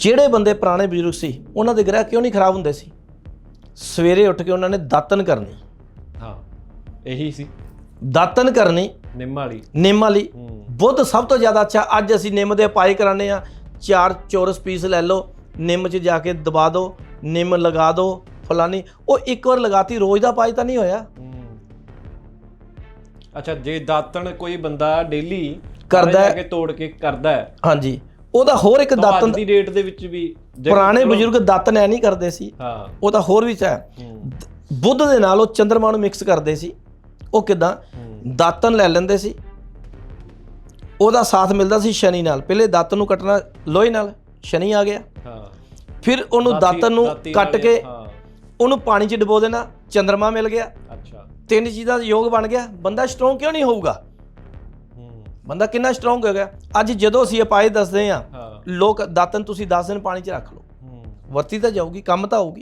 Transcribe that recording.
ਜਿਹੜੇ ਬੰਦੇ ਪੁਰਾਣੇ ਬਜ਼ੁਰਗ ਸੀ ਉਹਨਾਂ ਦੇ ਗ੍ਰਹਿ ਕਿਉਂ ਨਹੀਂ ਖਰਾਬ ਹੁੰਦੇ ਸੀ? ਸਵੇਰੇ ਉੱਠ ਕੇ ਉਹਨਾਂ ਨੇ ਦਾਤਨ ਕਰਨੀ। ਹਾਂ ਇਹੀ ਸੀ। ਦਾਤਨ ਕਰਨੀ ਨਿੰਮ ਵਾਲੀ। ਨਿੰਮ ਵਾਲੀ। ਬੁੱਧ ਸਭ ਤੋਂ ਜ਼ਿਆਦਾ ਅੱਛਾ ਅੱਜ ਅਸੀਂ ਨਿੰਮ ਦੇ ਉਪਾਏ ਕਰਾਣੇ ਆ ਚਾਰ ਚੌਰਸ ਪੀਸ ਲੈ ਲਓ ਨਿੰਮ 'ਚ ਜਾ ਕੇ ਦਬਾ ਦਿਓ ਨਿੰਮ ਲਗਾ ਦਿਓ ਫਲਾਨੀ। ਉਹ ਇੱਕ ਵਾਰ ਲਗਾਤੀ ਰੋਜ਼ ਦਾ ਉਪਾਏ ਤਾਂ ਨਹੀਂ ਹੋਇਆ। ਅੱਛਾ ਜੇ ਦਾਤਣ ਕੋਈ ਬੰਦਾ ਡੇਲੀ ਕਰਦਾ ਹੈ। ਕੇ ਤੋੜ ਕੇ ਕਰਦਾ ਹੈ ਹਾਂਜੀ। ਉਹਦਾ ਹੋਰ ਇੱਕ ਦਾਤਨ ਦੀ ਡੇਟ ਦੇ ਵਿੱਚ ਵੀ ਪੁਰਾਣੇ ਬਜ਼ੁਰਗ ਦਾਤਨ ਐ ਨਹੀਂ ਕਰਦੇ ਸੀ। ਹਾਂ। ਉਹਦਾ ਹੋਰ ਵੀ ਹੈ। ਬੁੱਧ ਦੇ ਨਾਲ ਉਹ ਚੰਦਰਮਾ ਨੂੰ ਮਿਕਸ ਕਰਦੇ ਸੀ। ਉਹ ਕਿਦਾਂ? ਦਾਤਨ ਲੈ ਲੈਂਦੇ ਸੀ। ਉਹਦਾ ਸਾਥ ਮਿਲਦਾ ਸੀ ਸ਼ਨੀ ਨਾਲ। ਪਹਿਲੇ ਦਾਤਨ ਨੂੰ ਕੱਟਣਾ ਲੋਹੇ ਨਾਲ ਸ਼ਨੀ ਆ ਗਿਆ। ਹਾਂ। ਫਿਰ ਉਹਨੂੰ ਦਾਤੀ- ਦਾਤਨ ਨੂੰ ਕੱਟ ਕੇ ਉਹਨੂੰ ਪਾਣੀ 'ਚ ਡੁਬੋ ਦੇਣਾ ਚੰਦਰਮਾ ਮਿਲ ਗਿਆ। ਅੱਛਾ। ਤਿੰਨ ਚੀਜ਼ਾਂ ਦਾ ਯੋਗ ਬਣ ਗਿਆ। ਬੰਦਾ ਸਟਰੋਂਗ ਕਿਉਂ ਨਹੀਂ ਹੋਊਗਾ? ਬੰਦਾ ਕਿੰਨਾ ਸਟਰੋਂਗ ਹੋ ਗਿਆ ਅੱਜ ਜਦੋਂ ਅਸੀਂ ਉਪਾਏ ਦੱਸਦੇ ਆ ਹਾਂ। ਲੋਕ ਦਾਤਨ ਤੁਸੀਂ 10 ਦਿਨ ਪਾਣੀ 'ਚ ਰੱਖ ਲਓ। ਵਰਤੀ ਤਾਂ ਜਾਊਗੀ ਕੰਮ ਤਾਂ ਆਊਗੀ।